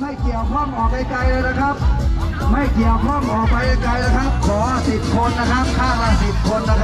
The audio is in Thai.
ไม่เกี่ยวข้องออกไกลๆเลยนะครับ ไม่เกี่ยวข้องออกไปไกลๆนะครับ ขอสิบคนนะครับ ข้างละสิบคนนะครับ